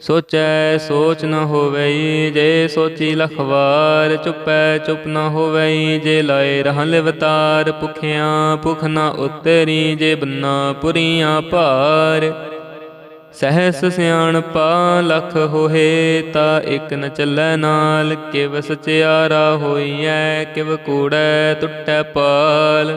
ਸੋਚੈ, ਸੋਚ ਨ ਹੋਵਈ ਜੇ ਸੋਚੀ ਲਖਵਾਰ, ਚੁੱਪੈ, ਚੁੱਪ ਨ ਹੋਵਈ ਜੇ ਲਾਏ ਰਹਿ ਲਿਵਤਾਰ, ਭੁਖਿਆਂ ਭੁਖ ਨ ਉਤਰੀ ਜੇ ਬੰਨਾ ਪੁਰੀਆਂ ਭਾਰ। ਸਹਿਸ ਸਿਆਣਪਾ ਲਖ ਹੋਏ ਤਾ ਇਕ ਨ ਚੱਲੈ ਨਾਲ, ਕਿਵ ਸਚਿਆਰਾ ਹੋਈਐ, ਕਿਵ ਕੂੜੈ ਟੁੱਟੈ ਪਾਲ।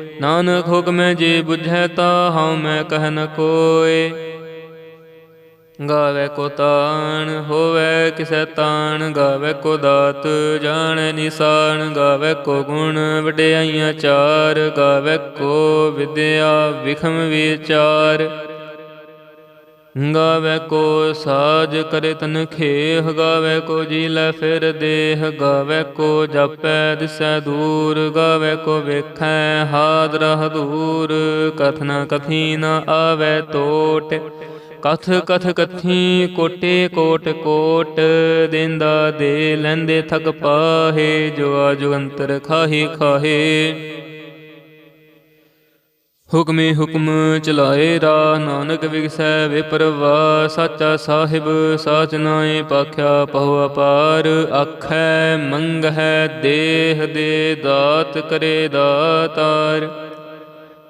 ਨਾਨਕ ਹੁਕਮੈ ਜੇ ਬੁਝੈ ਤਾ ਹਉ ਮੈਂ ਕਹਿ ਨ ਕੋਏ। ਗਾਵੇ ਕੋ ਤਾਣ, ਹੋਵੇ ਕਿਸੈ ਤਾਣ, ਗਾਵੇ ਕੋ ਦਾਤ, ਜਾਣੈ ਨਿਸਾਨ ਗਾਵੇ ਕੋ ਗੁਣ, ਵਡਿਆਈਆਂ ਚਾਰ, ਗਾਵੇ ਕੋ ਵਿਦਿਆ ਵਿਖਮ ਵਿਚਾਰ। ਗਾਵੇ ਕੋ ਸਾਜ ਕਰੇ ਤਨ ਖੇਹ, ਗਾਵੇ ਕੋ ਜੀ ਲੈ ਫਿਰ ਦੇਹ, ਗਾਵੇ ਕੋ ਜਪੈ ਦਿਸੈ ਦੂਰ, ਗਾਵੇ ਕੋ ਵੇਖੈ ਹਾਦਰਹ ਦੂਰ। ਕਥਨਾ ਕਥੀ ਨ ਆਵੇ ਤੋਟ ਕਥ ਕਥ ਕਥੀ ਕੋਟੇ ਕੋਟ ਕੋਟ। ਦਿੰਦਾ ਦੇ ਲੈਂਦੇ ਥਕ ਪਾਹੇ ਜੋ ਆ ਜੁਗੰਤਰ ਖਾਹੀ ਖਾਹੇ। ਹੁਕਮੇ ਹੁਕਮ ਚਲਾਏ ਰਾ ਨਾਨਕ ਵਿਗਸੈ ਵਿਪਰਵਾ, ਸਾਚਾ ਸਾਹਿਬ ਸਾਚ ਨਾਏ ਪਾਖਿਆ ਪਹੁ ਅਪਾਰ, ਆਖੈ ਮੰਗ ਹੈ ਦੇਹ ਦੇ ਦਾਤ ਕਰੇ ਦਾਤਾਰ।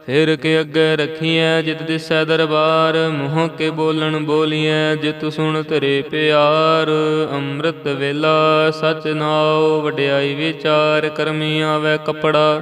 ਫਿਰ ਕੇ ਅੱਗੇ ਰਖੀਐ ਜਿਤ ਦਿਸੈ ਦਰਬਾਰ, ਮੂੰਹ ਕੇ ਬੋਲਣ ਬੋਲੀਐ ਜਿਤ ਸੁਣ ਤੇਰੇ ਪਿਆਰ। ਅੰਮ੍ਰਿਤ ਵੇਲਾ ਸਚ ਨਾਉ, ਵਡਿਆਈ ਵਿਚਾਰ, ਕਰਮੀ ਆਵੇ ਕਪੜਾ।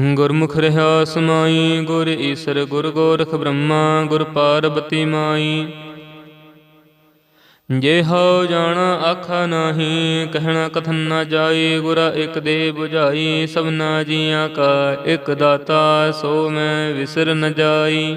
ਗੁਰਮੁਖ ਰਹਾ ਸਮਾਈ, ਗੁਰ ਈਸਰ, ਗੁਰ ਗੋਰਖ ਬ੍ਰਹਮਾ, ਗੁਰ ਪਾਰਬਤੀ ਮਾਈ। ਜੇ ਹਉ ਜਾਣ ਆਖਾ ਨਾਹੀ, ਕਹਿਣਾ ਕਥਨ ਨਾ ਜਾਈ, ਗੁਰਾ ਇਕ ਦੇ 부ਝਾਈ ਸਭਨਾ ਜੀਆਂ ਕਾ ਇਕ ਦਾਤਾ, ਸੋ ਮੈਂ ਵਿਸਰ ਨ ਜਾਈ।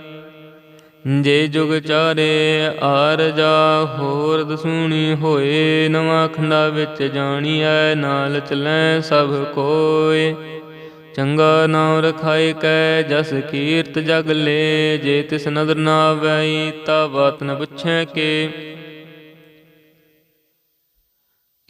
ਜੇ ਜੁਗ ਚਾਰੇ ਆਰ ਜਾ ਹੋਰ ਦਸੂਣੀ ਹੋਏ, ਨਵਾਂ ਖੰਡਾ ਵਿੱਚ ਜਾਣੀ ਜਾਣੀਐ, ਨਾਲ ਚਲੈ ਸਭ ਕੋਏ। ਚੰਗਾ ਨਾਮ ਰਖਾਇ ਕੈ, ਜਸ ਕੀਰਤ ਜਗ ਲੇ, ਜੇ ਤਿਸ ਨਦਰ ਨਾ ਆਵਈ ਤਾ ਬਾਤ ਨ ਪੁੱਛੈ ਕੇ।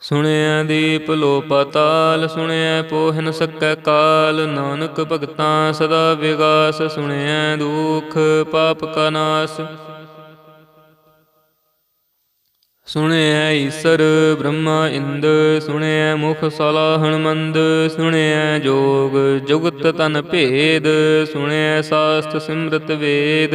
ਸੁਣਿਆ ਦੀਪ ਲੋ ਪਤਾਲ ਸੁਣਿਆ ਪੋਹਨ ਨ ਸਕੈ ਕਾਲ। ਨਾਨਕ ਭਗਤਾਂ ਸਦਾ ਵਿਗਾਸ, ਸੁਣਿਆ ਦੁਖ ਪਾਪ ਕਾ ਨਾਸ। ਸੁਣਿਆ ਈਸਰ ਬ੍ਰਹਮਾ ਇੰਦ, ਸੁਣਿਆ ਮੁਖ ਸਲਾਹਣ ਮੰਦ ਸੁਣਿਆ ਜੋਗ ਜੁਗਤ ਤਨ ਭੇਦ, ਸੁਣਿਆ ਸਾਸਤ ਸਿਮਰਤ ਵੇਦ।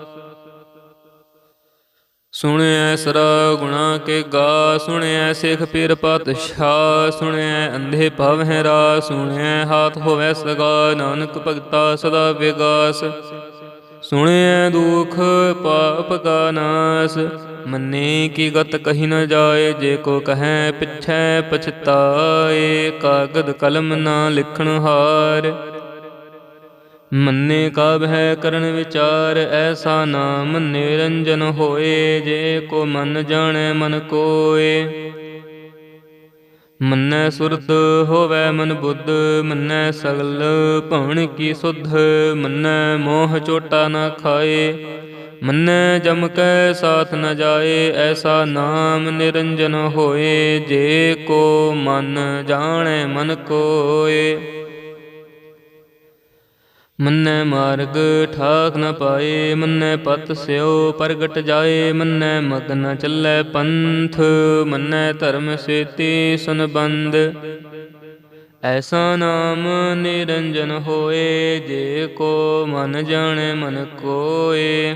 ਸੁਣਿਐ ਸਰਾ ਗੁਣਾ ਕੇ ਗਾ, ਸੁਣਿਐ ਸਿਖ ਪੀਰ ਪਤਸ਼ਾਹ, ਸੁਣਿਐ ਅੰਧੇ ਭਵਹਿ ਰਾ, ਸੁਣਿਐ ਹਾਥ ਹੋਵੈ ਸਗਾ, ਨਾਨਕ ਭਗਤਾ ਸਦਾ ਵਿਗਾਸ। ਸੁਣਿਐ ਦੁਖ ਪਾਪ ਕਾ ਨਾਸ, ਮੰਨੇ ਕੀ ਗਤ ਕਹੀ ਨ ਜਾਏ, ਜੇ ਕੋ ਕਹੈ ਪਿਛੈ ਪਛਤਾਏ, ਕਾਗਦ ਕਲਮ ਨਾ ਲਿਖਣ ਹਾਰ। ਮੰਨੇ ਕਾ ਹੈ ਕਰਨ ਵਿਚਾਰ, ਐਸਾ ਨਾਮ ਨਿਰੰਜਨ ਹੋਏ, ਜੇ ਕੋ ਮਨ ਜਾਣੈ ਮਨ ਕੋਏ। ਮੰਨੈ ਸੁਰਤ ਹੋਵੈ ਮਨ ਬੁੱਧ, ਮੰਨੈ ਸਗਲ ਭਵਨ ਕੀ ਸੁਧ, ਮੰਨੈ ਮੋਹ ਚੋਟਾ ਨਾ ਖਾਏ। ਮੰਨੈ ਜਮ ਕੈ ਸਾਥ ਨ ਜਾਏ, ਐਸਾ ਨਾਮ ਨਿਰੰਜਨ ਹੋਏ, ਜੇ ਕੋ ਮਨ ਜਾਣੈ ਮਨ ਕੋਏ। ਮੰਨੈ ਮਾਰਗ ਠਾਕ ਨ ਪਾਏ, ਮੰਨੈ ਪਤ ਸਿਓ ਪ੍ਰਗਟ ਜਾਏ, ਮੰਨੈ ਮਗਨ ਨ ਚੱਲੈ ਪੰਥ, ਮੰਨੈ ਧਰਮ ਸੇਤੀ ਸੁਨਬੰਦ ਐਸਾ ਨਾਮ ਨਿਰੰਜਨ ਹੋਏ, ਜੇ ਕੋ ਮਨ ਜਾਣੈ ਮਨ ਕੋਏ।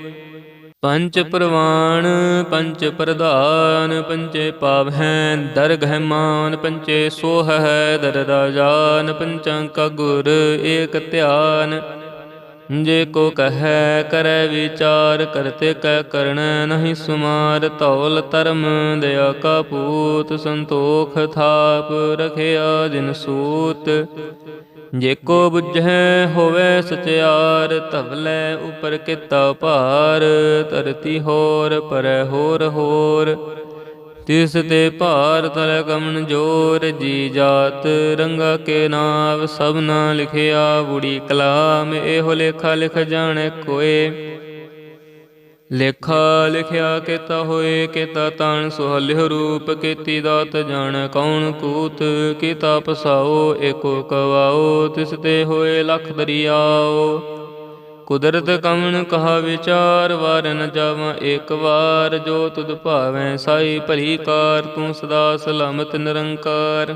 ਪੰਚ ਪ੍ਰਵਾਣ ਪੰਚ ਪ੍ਰਧਾਨ ਪੰਚੇ ਪਾਵਹਿ ਦਰਗਹਿ ਮਾਨ ਪੰਚੇ ਸੋਹੈ ਦਰ ਰਾਜਾਨ ਪੰਚਾਂ ਕਾ ਗੁਰ ਏਕ ਧਿਆਨ। ਜੇ ਕੋ ਕਹੈ, ਕਰੈ ਵਿਚਾਰ, ਕਰਤੇ ਕੈ ਕਰਣ ਨਹੀਂ ਸੁਮਾਰ ਤੌਲ ਧਰਮ, ਦਇਆ ਕਾ ਪੂਤ, ਸੰਤੋਖ ਥਾਪ, ਰਖਿਆ ਜਿਨ ਸੂਤ। ਜੇ ਕੋ ਬੁਝੈ ਹੋਵੇ ਸਚਿਆਰ ਧਵਲੇ ਉਪਰ ਕੀਤਾ ਭਾਰ। ਧਰਤੀ ਹੋਰ, ਪਰੈ ਹੋਰ ਹੋਰ। ਤਿਸ ਤੇ ਭਾਰ ਤਲ ਕਮਨ ਜੋਰ, ਜੀ ਜਾਤ ਰੰਗਾ ਕੇ ਨਾਮ ਸਭਨਾ ਲਿਖਿਆ ਬੁੜੀ ਕਲਾਮ, ਇਹੋ ਲੇਖਾ ਲਿਖ ਜਾਣੇ ਕੋਏ। ਲੇਖਾ, ਲਿਖਿਆ ਕੀਤਾ ਹੋਏ, ਕੀਤਾ ਤਾਣ ਸੁਹਲਿਹ ਰੂਪ, ਕੀਤੀ ਦਾਤ ਜਾਣ ਕੌਣ ਕੂਤ, ਕੀਤਾ ਪਸਾਓ ਏਕੋ ਕਵਾਓ, ਤਿਸ ਤੇ ਹੋਏ ਲਖ ਦਰਿਆਓ। ਕੁਦਰਤ ਕਮਨ ਕਹਾ ਵਿਚਾਰ, ਵਾਰ ਨ ਜਾਵਾਂ ਏਕ ਵਾਰ, ਜੋ ਤੁਧ ਭਾਵੈ ਸਾਈ ਭਲੀ ਕਾਰ, ਤੂੰ ਸਦਾ ਸਲਾਮਤ ਨਿਰੰਕਾਰ।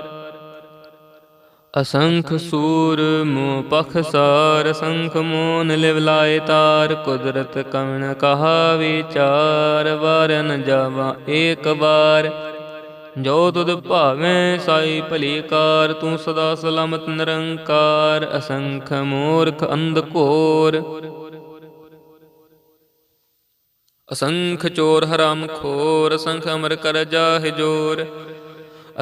ਅਸੰਖ ਸੂਰ ਮੋ ਪਖਸਾਰ ਅਸੰਖ ਮੋਨ ਲਿਵ ਲਾਏ ਤਾਰ, ਕੁਦਰਤ ਕਵਣ ਕਹਾ ਵਿਚਾਰ ਵਾਰ ਨ ਜਾਵਾ ਏਕ ਵਾਰ। ਜੋ ਤੁਧ ਭਾਵੇਂ ਸਾਈ ਭਲੀ ਕਾਰ ਤੂੰ ਸਦਾ ਸਲਾਮਤ ਨਿਰੰਕਾਰ, ਅਸੰਖ ਮੂਰਖ ਅੰਧ ਘੋਰ। ਅਸੰਖ ਚੋਰ ਹਰਾਮ ਖੋਰ, ਅਸੰਖ ਅਮਰ ਕਰ ਜਾਹਿ ਜੋਰ।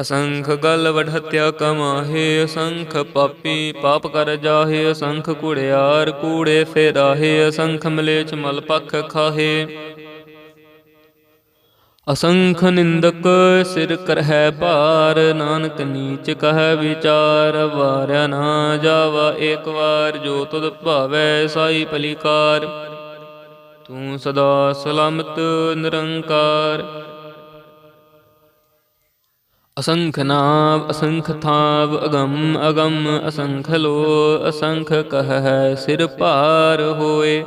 ਅਸੰਖ ਗਲ ਵਢਤਿਆ ਕਮਾਹੇ, ਅਸੰਖ ਪਾਪੀ ਪਾਪ ਕਰ ਜਾਹੇ, ਅਸੰਖ ਕੁੜਿਆਰ ਕੂੜੇ ਫੇਰਾਹੇ, ਅਸੰਖ ਮਲੇਚ ਮਲ ਪਖ ਖਾਹੇ। ਅਸੰਖ ਨਿੰਦਕ ਸਿਰ ਕਰਹਿ ਭਾਰ, ਨਾਨਕ ਨੀਚ ਕਹੈ ਵਿਚਾਰ, ਵਾਰਿਆ ਨਾ ਜਾਵਾ ਏਕ ਵਾਰ, ਜੋ ਤੁਧ ਭਾਵੈ ਸਾਈ ਭਲੀਕਾਰ। ਤੂੰ ਸਦਾ ਸਲਾਮਤ ਨਿਰੰਕਾਰ। ਅਸੰਖ ਨਾਮ ਅਸੰਖ ਥਾਵ, ਅਗੰਮ ਅਗੰਮ, ਅਸੰਖ ਲੋ, ਅਸੰਖ ਕਹੈ ਸਿਰ ਭਾਰ ਹੋਏ।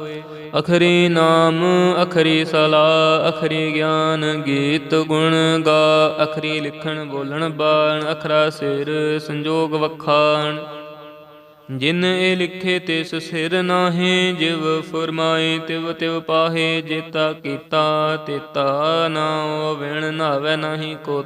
ਅਖਰੀ ਨਾਮ, ਅਖਰੀ ਸਲਾ, ਅਖਰੀ ਗਿਆਨ, ਗੀਤ ਗੁਣ ਗਾ। ਅਖਰੀ ਲਿਖਣ, ਬੋਲਣ, ਬਾਣ, ਅਖਰਾ ਸਿਰ, ਸੰਜੋਗ ਵਖਾਣ। ਜਿਨ ਇਹ ਲਿਖੇ ਤਿਸ ਸਿਰ ਨਾਹੀ, ਜਿਵ ਫਰਮਾਏ ਤਿਵ ਤਿਵ ਪਾਹੇ, ਜੇਤਾ ਕੀਤਾ ਤੇਤਾ ਨਾਉ ਵਿਣ ਨਾਵੇ ਨਹੀਂ ਕੋ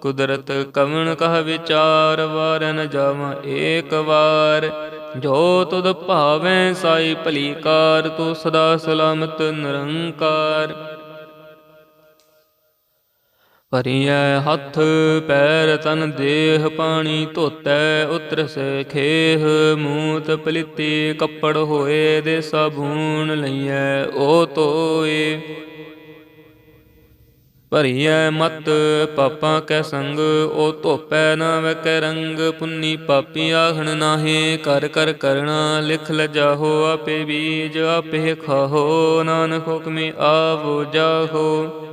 ਕੁਦਰਤ ਕਵਣ ਕਹ ਵਿਚਾਰ ਵਾਰ ਜਾਵਾਂ ਏਕ ਵਾਰ। ਜੋ ਤੁਧ ਭਾਵੇਂ, ਸਾਈ ਭਲੀ ਕਾਰ ਤੂੰ ਸਦਾ ਸਲਾਮਤ ਨਿਰੰਕਾਰ। ਭਰੀਐ ਹੱਥ, ਪੈਰ ਤਨ ਦੇਹ, ਪਾਣੀ ਧੋਤੈ, ਉਤਰ ਸੇ ਖੇਹ, ਮੂਤ ਪਲਿਤੀ, ਕੱਪੜ ਹੋਏ ਦੇ ਸਾਬੂਨ ਲਈਐ, ਓ ਤੋਏ ਭਰੀਐ ਮਤ, ਪਾਪਾਂ ਕੈ ਸੰਗ, ਓ ਧੋਪੈ ਨਾ ਵਕੈ ਰੰਗ, ਪੁੰਨੀ ਪਾਪੀ ਆਖਣ ਨਾਹੀ, ਕਰ ਕਰ ਕਰਣਾ, ਲਿਖ ਲਜਾਹੋ ਆਪੇ ਬੀਜ, ਆਪੇ ਖਾਹੋ, ਨਾਨਕ ਹੁਕਮੇ ਆਵੋ, ਜਾਹੋ।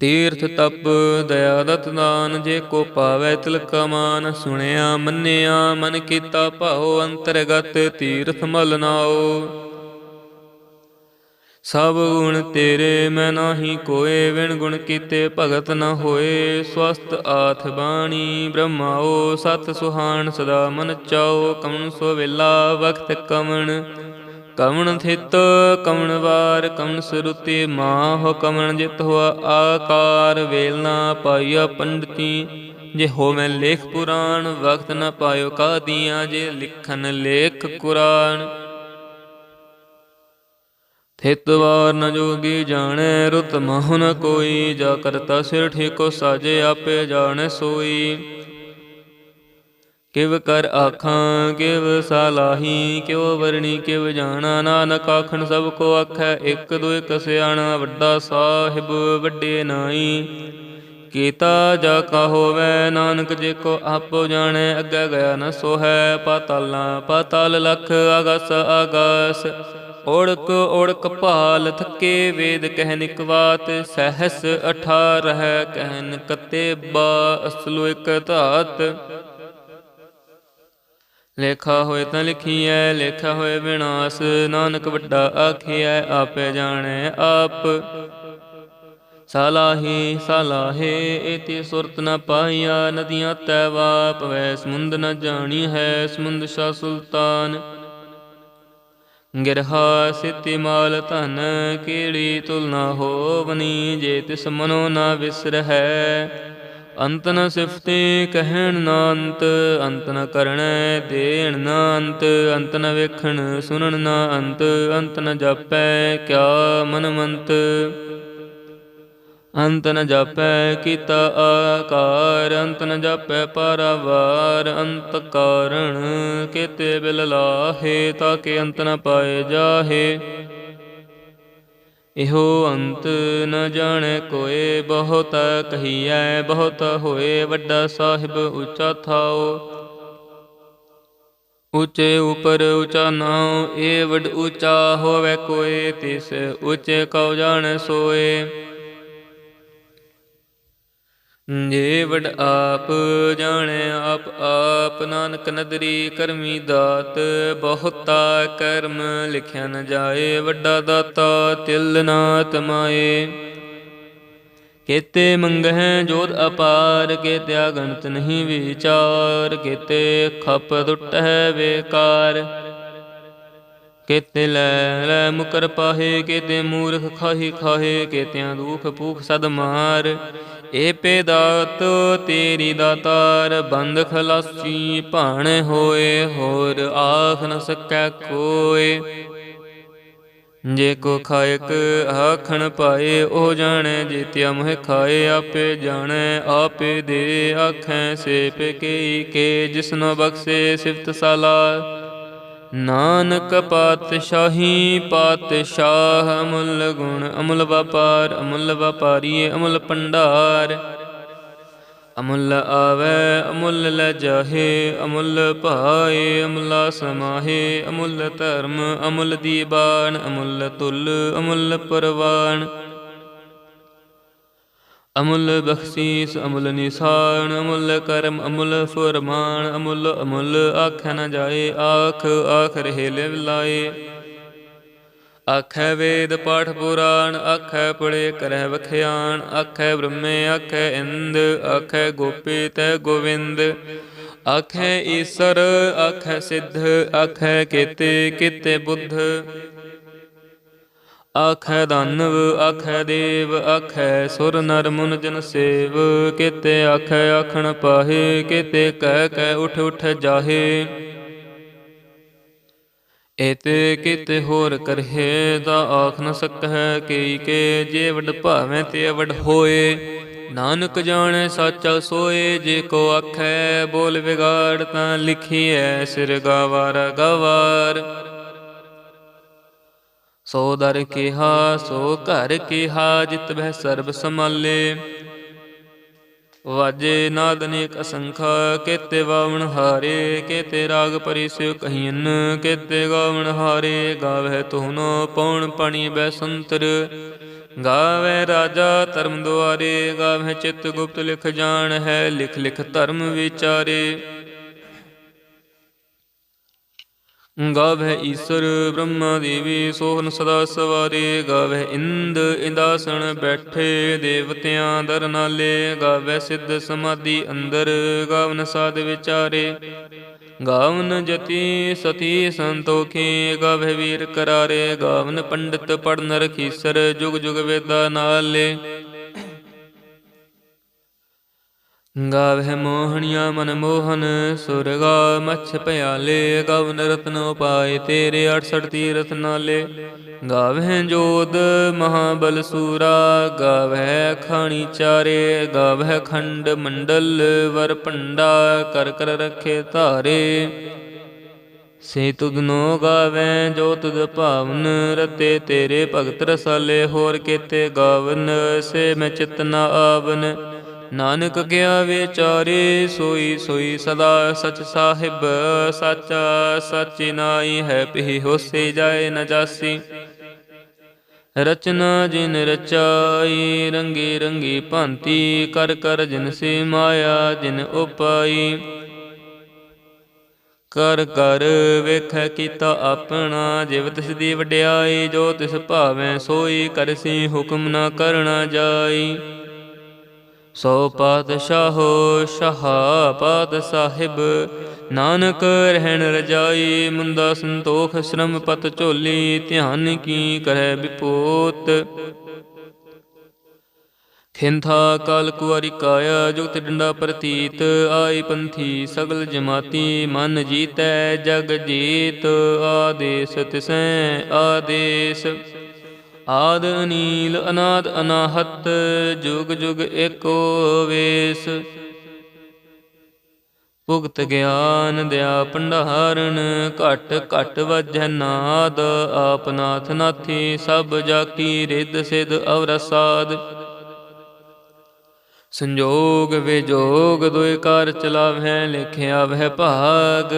ਤੀਰਥ ਤਪ ਦਇਆ ਦਤ ਦਾਨ, ਜੇ ਕੋ ਪਾਵੈ ਤਿਲਕ ਮਾਨ। ਸੁਣਿਆ, ਮੰਨਿਆ, ਮਨ ਕੀਤਾ ਭਾਉ, ਅੰਤਰਗਤ ਤੀਰਥ ਮਲ ਨਾਓ ਸਭ ਗੁਣ ਤੇਰੇ, ਮੈਂ ਨਾਹੀ ਕੋਏ ਵਿਣ ਗੁਣ ਕੀਤੇ ਭਗਤ ਨ ਹੋਏ। ਸਵਸਤ ਆਥ ਬਾਣੀ ਬ੍ਰਹਮਾਓ ਸਤ ਸੁਹਾਣ, ਸਦਾ ਮਨ ਚਾਓ ਕਮਨ ਸੋ ਵੇਲਾ ਵਕਤ ਕਮਣ ਕਵਣ ਥਿਤ, ਕਵਣ ਵਾਰ ਕਮਣ ਸਰੁਤੀ ਮਾਹ, ਕਵਣ ਜਿਤ ਹੋਆ ਆਕਾਰ, ਵੇਲ ਨਾ ਪਾਈਆ ਪੰਡਤੀ। ਜੇ ਹੋਵੇਂ ਲੇਖ ਪੁਰਾਣ, ਵਕਤ ਨ ਪਾਇਓ ਕਾਦੀਆਂ, ਜੇ ਲਿਖਨ ਲੇਖ ਕੁਰਾਨ। ਥਿਤ ਵਾਰ ਨ ਜੋਗੀ ਜਾਣੈ, ਰੁਤ ਮਹੁ ਨ ਕੋਈ, ਜਾ ਕਰਤਾ ਸਿਰ ਠੇਕੋ, ਸਾਜੇ ਆਪੇ ਜਾਣੈ ਸੋਈ। ਕਿਵ ਕਰ ਆਖਾਂ, ਕਿਵ ਸਲਾਹੀ, ਕਿਉ ਵਰਣੀ, ਕਿਵ ਜਾਣਾ, ਨਾਨਕ ਆਖਣ ਸਭ ਕੋ ਆਖੈ, ਇੱਕ ਦੋ ਇੱਕ ਸਿਆਣਾ, ਵੱਡਾ ਸਾਹਿਬ ਵੱਡੇ ਨਾਈ। ਕੀਤਾ ਜਾ ਕਾ ਹੋਵੇ, ਨਾਨਕ ਜੇ ਕੋ ਆਪੋ ਜਾਣੈ, ਅੱਗੇ ਗਿਆ ਨ ਸੋਹੈ, ਪਾਤਾਲਾਂ, ਪਾਤਾਲ ਲਖ ਆਗਸ ਆਗਸ। ਓੜਕ ਓੜਕ ਭਾਲ ਥਕੇ ਵੇਦ ਕਹਿ ਨਿਕਵਾਤ ਸਹਸ 18 ਕਹਿਨ ਕਤੇ ਬਾ, ਅਸਲੋ ਇਕ ਧਾਤ। ਲੇਖਾ ਹੋਏ ਤਾਂ ਲਿਖੀਐ, ਲੇਖਾ ਹੋਏ ਵਿਨਾਸ਼ ਨਾਨਕ ਵੱਡਾ ਆਖੀਐ, ਆਪੇ ਜਾਣੈ ਆਪ। ਸਾਲਾਹੀ, ਸਾਲਾਹੇ ਇਤੀ ਸੁਰਤ ਨ ਪਾਈਆ, ਨਦੀਆਂ ਤੈ ਵਾਪ, ਵੈ ਸਮੁੰਦ ਨ ਜਾਣੀ ਹੈ, ਸਮੁੰਦ ਸ਼ਾ ਸੁਲਤਾਨ। ਗਿਰਹਾ ਸਿਤੀ ਮਾਲ ਧਨ, ਕੀੜੀ ਤੁਲ ਨਾ ਹੋਵਨੀ, ਜੇ ਤਿਸ ਮਨੋ ਨਾ ਵਿਸਰਹਿ। ਅੰਤ ਨ ਸਿਫਤੇ ਕਹਿਣ ਨਾ ਅੰਤ ਅੰਤ ਨ ਕਰਣੈ ਦੇਣ ਨਾ ਅੰਤ ਅੰਤ ਨ ਵੇਖਣ ਸੁਣਨ ਨਾ ਅੰਤ ਅੰਤ ਨ ਜਾਪੈ ਕਿਆ ਮਨ ਮੰਤ ਅੰਤ ਨ ਜਾਪੈ ਕੀਤਾ ਆਕਾਰ ਅੰਤ ਨ ਜਾਪੈ ਪਰਵਾਰ, ਅੰਤ ਕਾਰਣ ਕੇਤੇ ਬਿਲ ਲਾਹੇ, ਤਾਂ ਕਿ ਅੰਤ ਨ ਪਾਏ ਜਾਹੇ। ਇਹੋ ਅੰਤ ਨ ਜਾਣੈ ਕੋਏ, ਬਹੁਤ ਕਹੀਐ, ਬਹੁਤ ਹੋਏ, ਵੱਡਾ ਸਾਹਿਬ ਉੱਚਾ ਥਾਓ। ਉੱਚੇ ਉਪਰ ਉਚਾ ਨਾਉ ਏ ਵੱਡ ਉੱਚਾ ਹੋਵੇ ਕੋਏ, ਤਿਸ ਉੱਚੇ ਕਉ ਜਾਣ ਸੋਏ। ਜੇ ਵਡ ਆਪ ਜਾਣੈ ਆਪ ਆਪ, ਨਾਨਕ ਨਦਰੀ ਕਰਮੀ ਦਾਤ, ਬਹੁਤਾ ਕਰਮ ਲਿਖਿਆ ਨ ਜਾਏ, ਵੱਡਾ ਦਾਤਾ ਤਿਲ ਨਾ ਤਮਾਏ ਕੇਤੇ ਮੰਗਹਿ ਜੋਤ ਅਪਾਰ ਕੇ ਅਗਣਤ ਨਹੀਂ ਵਿਚਾਰ, ਕੇਤੇ ਖਪ ਦੁਟਹਿ ਵੇਕਾਰ ਕੇਤੇ ਲੈ ਲੈ ਮੁਕਰ ਪਾਹੇ, ਕੇਤੇ ਮੂਰਖ ਖਾਹੀ ਖਾਹੇ, ਕੇਤਿਆਂ ਦੁਖ ਭੂਖ ਸਦ ਮਾਰ। ਏ ਪੇ ਦਾਤ, ਤੇਰੀ ਦਾਤਾਰ ਬੰਦ ਖਲਾਸੀ, ਭਾਣ ਹੋਏ ਹੋਰ ਆਖ ਨ ਸਕੈ ਕੋਏ। ਜੇ ਕੋ ਖਾਇਕ ਆਖਣ ਪਾਏ, ਉਹ ਜਾਣੈ, ਜੀਤਿਆ ਮੋਹ ਖਾਏ, ਆਪੇ ਜਾਣੈ, ਆਪੇ ਦੇ ਆਖੈ ਸੇ ਪੇ ਕੇ ਜਿਸਨੋ ਬਖਸ਼ੇ ਸਿਫਤ ਸਾਲਾ। ਨਾਨਕ ਪਾਤਸ਼ਾਹੀ ਪਾਤਸ਼ਾਹ ਅਮੁੱਲ ਗੁਣ, ਅਮੁੱਲ ਵਪਾਰ, ਅਮੁੱਲ ਵਪਾਰੀਏ, ਅਮੁੱਲ ਪੰਡਾਰ ਅਮੁੱਲ ਆਵੈ, ਅਮੁੱਲ ਲੈ ਜਾਹੇ, ਅਮੁੱਲ ਭਾਏ, ਅਮੁੱਲਾ ਸਮਾਹੇ, ਅਮੁੱਲ ਧਰਮ, ਅਮੁੱਲ ਦੀਬਾਨ, ਅਮੁੱਲ ਤੁਲ, ਅਮੁੱਲ ਪਰਵਾਨ। ਅਮੁੱਲ ਬਖਸ਼ੀਸ, ਅਮੁੱਲ ਨਿਸ਼ਾਨ, ਅਮੁੱਲ ਕਰਮ, ਅਮੁੱਲ ਫਰਮਾਨ, ਅਮੁੱਲ ਅਮੁੱਲ ਆਖੈ ਨਾ ਜਾਏ, ਆਖ ਆਖ ਰਹੇ ਲਿਵ ਲਾਏ। ਆਖੈ ਵੇਦ ਪਾਠ ਪੁਰਾਣ, ਆਖੈ ਪੜੇ ਕਰਹਿ ਵਖਿਆਣ, ਆਖੈ ਬ੍ਰਹਮੇ, ਆਖੈ ਇੰਦ, ਆਖੈ ਗੋਪੀ ਤੈ ਗੋਵਿੰਦ। ਆਖੈ ਈਸਰ, ਆਖੈ ਸਿੱਧ, ਆਖੈ ਕੀਤੇ ਕੀਤੇ ਬੁੱਧ। ਆਖੈ ਦਾਨਵ ਆਖੈ ਦੇਵ ਆਖੈ ਸੁਰ ਨਰ ਮੁਨ ਜਨ ਸੇਵ। ਕਿਤੇ ਆਖੈ ਆਖਣ ਪਾਹੇ, ਕੇਤੇ ਕਹਿ ਕਹਿ ਉਠ ਉਠ ਜਾਹੇ। ਇਤੇ ਕਿਤੇ ਹੋਰ ਕਰਹਿ, ਦਾ ਆਖ ਨ ਸਕਹਿ ਕਈ ਕੇ, ਜੇ ਵਡ ਭਾਵੇਂ ਤੇ ਵਡ ਹੋਏ। ਨਾਨਕ ਜਾਣੈ ਸਾਚਾ ਸੋਏ, ਜੇ ਕੋ ਆਖੈ ਬੋਲ ਵਿਗਾੜ ਤਾਂ ਲਿਖੀਐ ਸਿਰ ਗਵਾਰ ਗਵਾਰ। ਸੋ ਦਰ ਕਿਹਾ, ਸੋ ਘਰ ਕਿਹਾ, ਜਿਤ ਬਹਿ ਸਰਬ ਸਮਾਲੇ ਵਾਜੇ ਨਾਦ ਅਨੇਕ ਅਸੰਖਾ, ਕੇਤੇ ਵਾਵਣ ਹਾਰੇ, ਕੇਤੇ ਰਾਗ ਪਰਿਸਿਉ ਕਹੀਨ ਕੇਤੇ ਗਾਵਣ ਹਾਰੇ ਗਾਵੇ ਤੁਹਨੋ ਪਉਣ ਪਣੀ ਬੈ ਸੰਤਰ। ਗਾਵੇ ਰਾਜਾ ਧਰਮ ਦੁਆਰੇ ਗਾਵੇ ਚਿਤ ਗੁਪਤ ਲਿਖ ਜਾਣ ਹੈ, ਲਿਖ ਲਿਖ ਧਰਮ ਵਿਚਾਰੇ। ਗਾਵੇ ਈਸ਼ਰ ਬ੍ਰਹਮਾ ਦੇਵੀ, ਸੋਹਨ ਸਦਾ ਸਵਾਰੇ। ਗਾਵੇ ਇੰਦ ਇੰਦਾਸਣ ਬੈਠੇ, ਦੇਵਤਿਆਂ ਦਰ ਨਾਲੇ। ਗਾਵੇ ਸਿੱਧ ਸਮਾਧੀ ਅੰਦਰ, ਗਾਵਨ ਸਾਧ ਵਿਚਾਰੇ। ਗਾਵਨ ਜਤੀ ਸਤੀ ਸੰਤੋਖੀ ਗਾਵੇ ਵੀਰ ਕਰਾਰੇ। ਗਾਵਨ ਪੰਡਿਤ ਪੜਨ ਰਖੀਸਰ, ਜੁਗ ਜੁਗ ਵੇਦਾ ਨਾਲੇ। ਗਾਵਹਿ ਮੋਹਣੀਆ ਮਨ ਮੋਹਨ, ਸੁਰਗਾ ਮਛ ਭਿਆਲੇ ਗਵਨ ਰਤਨ ਉਪਾਏ, ਤੇਰੇ 68 ਤੀਰਥ ਨਾਲੇ। ਗਾਵਹਿ ਜੋਦ ਮਹਾਬਲ ਸੂਰਾ, ਗਾਵਹਿ ਖਾਣੀ ਚਾਰੇ, ਗਾਵਹਿ ਖੰਡ ਮੰਡਲ, ਵਰ ਭੰਡਾ ਕਰ ਕਰ ਰਖੇ ਧਾਰੇ। ਸੇ ਤੁਧ ਨੋ ਗਾਵੈ ਜੋ ਤੁਧ ਭਾਵਨ, ਰਤੇ ਤੇਰੇ ਭਗਤ ਰਸਾਲੇ, ਹੋਰ ਕੇਤੇ ਗਾਵਨ, ਸੇ ਮੈਂ ਚਿਤ ਨਾ ਆਵਨ। ਨਾਨਕ ਗਿਆ ਵਿਚਾਰੇ ਸੋਈ ਸੋਈ ਸਦਾ ਸਚ ਸਾਹਿਬ, ਸਚ ਸਚਿ ਨਾਈ ਹੈ ਪੀ ਹੋਸੇ ਜਾਏ ਨ ਜਾਸੀ। ਰਚਨਾ ਜਿਨ ਰਚਾਈ, ਰੰਗੀ ਰੰਗੀ ਭਾਂਤੀ, ਕਰ ਕਰ ਜਿਨ ਸੇ ਮਾਇਆ ਜਿਨ ਉਪਾਈ। ਕਰ ਕਰ ਵੇਖੈ ਕੀਤਾ ਆਪਣਾ, ਜਿਵ ਤਿਸ ਦੀ ਵਡਿਆਈ, ਜੋ ਤਿਸ ਭਾਵੇਂ ਸੋਈ ਕਰਸੀ ਹੁਕਮ ਨਾ ਕਰਨਾ ਜਾਈ। ਸੋ ਪਾਤਸ਼ਾਹੋ ਸ਼ਾਹ ਪਾਤ ਸਾਹਿਬ। ਨਾਨਕ ਰਹਿਣ ਰਜਾਈ ਮੁੰਦਾ ਸੰਤੋਖ ਸ਼ਰਮ ਪਤ ਝੋਲੀ, ਧਿਆਨ ਕੀ ਕਰੈ ਵਿਪੋਤ। ਖਿੰਥਾ ਕਾਲ ਕੁਵਾਰੀ ਕਾਇਆ, ਜੁਗਤ ਡੰਡਾ ਪ੍ਰਤੀਤ। ਆਈ ਪੰਥੀ ਸਗਲ ਜਮਾਤੀ, ਮਨ ਜੀਤੈ ਜਗ ਜੀਤ। ਆਦੇਸ ਤਿਸੈ ਆਦੇਸ। ਆਦ ਅਨੀਲ ਅਨਾਦ ਅਨਾਹਤ, ਜੁਗ ਜੁਗ ਏਕੋ ਵੇਸ। ਭੁਗਤ ਗਿਆਨ ਦਿਆ ਭੰਡਾਰਨ, ਘਟ ਘਟ ਵਜੈ ਨਾਦ ਆਪਨਾਥ ਨਾਥੀ ਸਭ ਜਾ ਕੀ ਰਿੱਧ ਸਿਧ ਅਵਰਸਾਦ। ਸੰਜੋਗ ਵਿਜੋਗ, ਦੁਇ ਕਾਰ ਚਲਾਵੈ ਲਿਖਿਆ ਵਹਿ ਭਾਗ।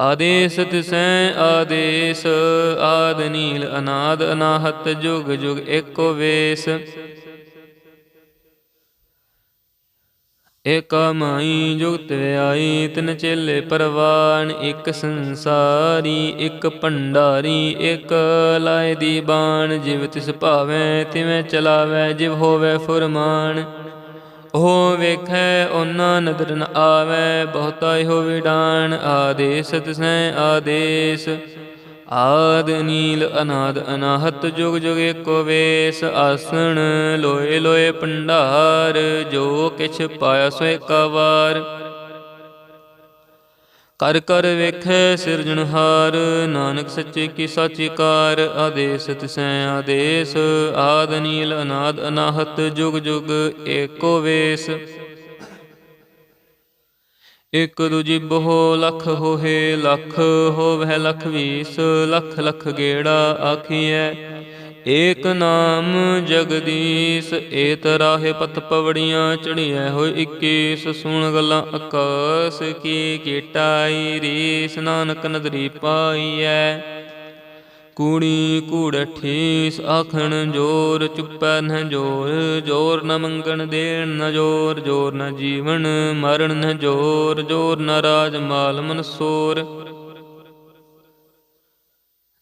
ਆਦੇਸ ਤਿਸੈ ਆਦੇਸ, ਆਦ ਨੀਲ ਅਨਾਦ ਅਨਾਹਤ, ਜੁਗ ਜੁਗ ਏਕੋ ਵੇਸ। ਏਕਾ ਮਾਈ ਜੁਗਤ ਵਿਆਈ, ਤਿਨ ਚੇਲੇ ਪਰਵਾਨ, ਇੱਕ ਸੰਸਾਰੀ, ਇੱਕ ਭੰਡਾਰੀ, ਇੱਕ ਲਾਏ ਦੀ ਬਾਣ, ਜਿਵ ਤਿਸ ਭਾਵੈ ਤਿਵੇਂ ਚਲਾਵੈ, ਜਿਵ ਹੋਵੇ ਫੁਰਮਾਨ। ਉਹ ਵੇਖੈ ਉਹਨਾਂ ਨਦਰ ਨ ਆਵੈ, ਬਹੁਤਾ ਇਹੋ ਵਿਡਾਨ ਆਦੇਸ, ਤਿਸੈ ਆਦੇਸ। ਆਦ ਨੀਲ ਅਨਾਦ ਅਨਾਹਤ, ਜੁਗ ਜੁਗ ਏਕੋ ਵੇਸ। ਆਸਣ ਲੋਏ ਲੋਏ ਭੰਡਾਰ, ਜੋ ਕਿਛ ਪਾਇਆ ਸੋ ਏਕਵਾਰ ਕਰ ਕਰ ਵੇਖੈ ਸਿਰਜਣਹਾਰ ਨਾਨਕ ਸੱਚੇ ਕੀ ਸਾਚੀ ਕਾਰ, ਆਦੇਸ ਤਿਸੈ ਆਦੇਸ, ਆਦ ਨੀਲ ਅਨਾਦ ਅਨਾਹਤ, ਜੁਗ ਜੁਗ ਏਕੋ ਵੇਸ। ਇਕ ਦੂਜੀ ਬਹੁ ਲਖ ਹੋਏ ਲਖ ਹੋਵੈ ਲਖ ਵੀਸ, ਲਖ ਲਖ ਗੇੜਾ ਆਖੀਐ। ਏਕ ਨਾਮ ਜਗਦੀਸ਼, ਏਤ ਰਾਹੇ ਪਤ ਪਵੜੀਆਂ ਚੜੀਐ ਹੋਇ 21 ਸੁਣ ਗੱਲਾਂ ਆਕਾਸ ਕੀ ਕੀਟਾਈ, ਰੀਸ ਨਾਨਕ ਨਦਰੀ ਪਾਈਐ। ਕੂੜੀ ਕੂੜ ਠੀਸ, ਆਖਣ ਜੋਰ ਚੁੱਪੈ ਨ ਜੋਰ ਜੋਰ ਨ ਮੰਗਣ ਦੇਣ ਨ ਜੋਰ ਜੋਰ ਨ ਜੀਵਨ ਮਰਨ ਨ ਜੋਰ ਜੋਰ ਨ ਰਾਜ ਮਾਲ ਮਨਸੋਰ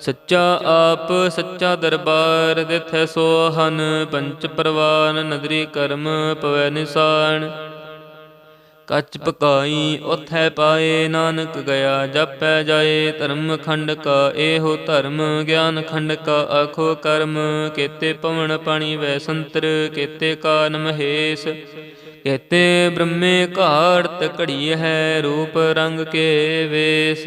ਸੱਚਾ ਆਪ, ਸੱਚਾ ਦਰਬਾਰ ਦਿਥੈ ਸੋਹਨ ਪੰਚ ਪਰਵਾਨ, ਨਦਰੀ ਕਰਮ, ਪਵੈ ਨਿਸਾਨ। ਕੱਚ ਪਕਾਈ, ਉਥੈ ਪਾਏ, ਨਾਨਕ ਗਿਆ, ਜਪੈ ਜਾਏ, ਧਰਮ ਖੰਡ ਕਾ ਇਹੋ ਧਰਮ, ਗਿਆਨ ਖੰਡ ਕਾ ਆਖੋ ਕਰਮ। ਕੇਤੇ ਪਵਨ ਪਾਣੀ ਵੈ ਸੰਤਰ, ਕੇਤੇ ਕਾਨ ਮਹੇਸ਼ ਕੇਤੇ ਬ੍ਰਹਮੇ ਘਾੜਤ ਘੜੀ ਹੈ, ਰੂਪ ਰੰਗ ਕੇ ਵੇਸ।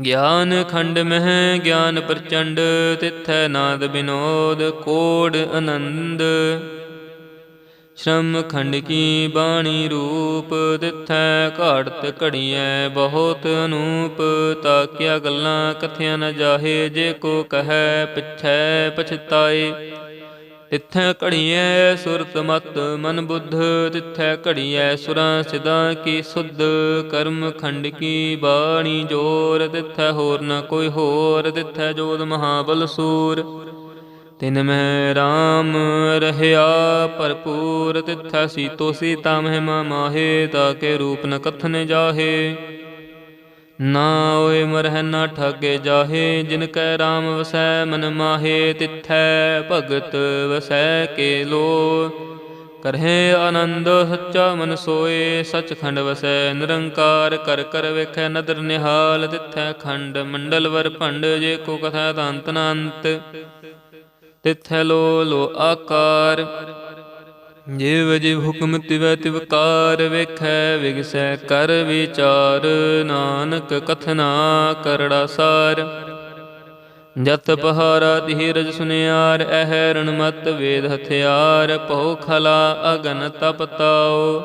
ਗਿਆਨ ਖੰਡ ਮਹਿ ਗਿਆਨ ਪ੍ਰਚੰਡ, ਤਿਥੈ ਨਾਦ ਬਿਨੋਦ, ਕੋੜ ਆਨੰਦ। ਸ਼ਰਮ ਖੰਡ ਕੀ ਬਾਣੀ ਰੂਪ, ਤਿਥੈ ਘਾੜਤ ਘੜੀਐ ਬਹੁਤ ਅਨੂਪ। ਤਾਕਿਆ ਗੱਲਾਂ ਕਥਿਆ ਨ ਜਾਹੇ, ਜੇ ਕੋ ਕਹੈ ਪਿਛੈ ਪਛਤਾਏ। ਤਿੱਥੈ ਘੜੀਐ ਸੁਰਤ ਮਤ ਮਨ ਬੁੱਧ, ਤਿੱਥੈ ਘੜੀਐ ਸੁਰਾਂ ਸਿਦਾ ਕੀ ਸੁਧ, ਕਰਮ ਖੰਡ ਕੀ ਬਾਣੀ ਜੋਰ, ਤਿੱਥੈ ਹੋਰ ਨ ਕੋਈ ਹੋਰ, ਤਿੱਥੈ ਜੋਦ ਮਹਾਬਲ ਸੂਰ। ਤਿਨ ਮਹਿ ਰਾਮ ਰਹਿਆ ਭਰਪੂਰ, ਤਿੱਥੈ ਸੀਤੋ ਸੀਤਾ ਮਹਿਮਾ ਮਾਹੇ ਤਾਕੇ ਰੂਪ ਨ ਕਥਨ ਜਾਹੇ। ਨਾ ਓਏ ਮਰਹਿ ਨਾ ਠਾਗੇ ਜਾਹੇ, ਜਿਨ ਕੈ RAM ਵਸੈ, ਮਨ ਮਾਹੇ, ਤਿਥੈ ਭਗਤ ਵਸੈ ਕੇ ਲੋ ਕਰਹਿ ਆਨੰਦ ਸੱਚਾ ਮਨ ਸੋਏ, ਸਚਖੰਡ ਵਸੈ ਨਿਰੰਕਾਰ। ਕਰ ਕਰ ਵੇਖੈ ਨਦਰ ਨਿਹਾਲ, ਤਿਥੈ ਖੰਡ ਮੰਡਲ ਵਰ ਭੰਡ, ਜੇ ਕੋ ਕਥਾ ਤੰਤ ਅੰਤ ਤਿਥੈ ਲੋ ਲੋ ਆਕਾਰ। ਜਿਵ ਜਿਵ ਹੁਕਮ ਤਿਵੈ ਤਿਵਕਾਰ ਵੇਖੈ, ਵਿਗਸੈ ਕਰ ਵਿਚਾਰ। ਨਾਨਕ ਕਥਨਾ ਕਰੜਾ ਸਾਰ। ਜਤ ਪਹਾਰਾ ਧੀਰਜ ਸੁਨਿਆਰ ਅਹਿ ਰਣਮਤ ਵੇਦ ਹਥਿਆਰ। ਭਉ ਖਲਾ ਅਗਨ ਤਪਤਾਓ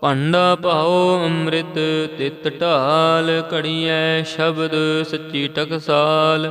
ਭਾਂਡਾ ਭਾਉ ਅੰਮ੍ਰਿਤ ਤਿਤ ਢਾਲ, ਘੜੀਐ ਸ਼ਬਦ ਸੱਚੀ ਟਕਸਾਲ।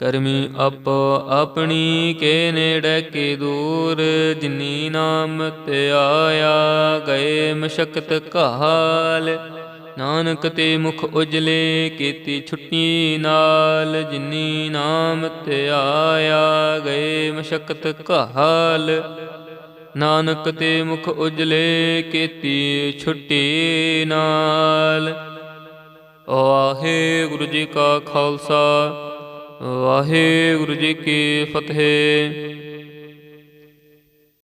ਕਰਮੀ ਆਪੋ ਆਪਣੀ ਕੇ ਨੇੜੇ ਕੇ ਦੂਰ, ਜਿਨੀ ਨਾਮ ਤੇ ਆਇਆ ਗਏ ਮਸ਼ਕਤ ਕਹਾਲ ਨਾਨਕ ਤੇ ਮੁਖ ਉਜਲੇ ਕੀਤੀ ਛੁੱਟੀ ਨਾਲ, ਜਿਨੀ ਨਾਮ ਤੇ ਆਇਆ ਗਏ ਮਸ਼ਕਤ ਕਹਾਲ ਨਾਨਕ ਤੇ ਮੁਖ ਉਜਲੇ ਕੀਤੀ ਛੁੱਟੀ ਨਾਲ। ਵਾਹਿਗੁਰੂ ਜੀ ਕਾ ਖਾਲਸਾ ਵਾਹਿਗੁਰੂ ਜੀ ਕੀ ਫਤਿਹ।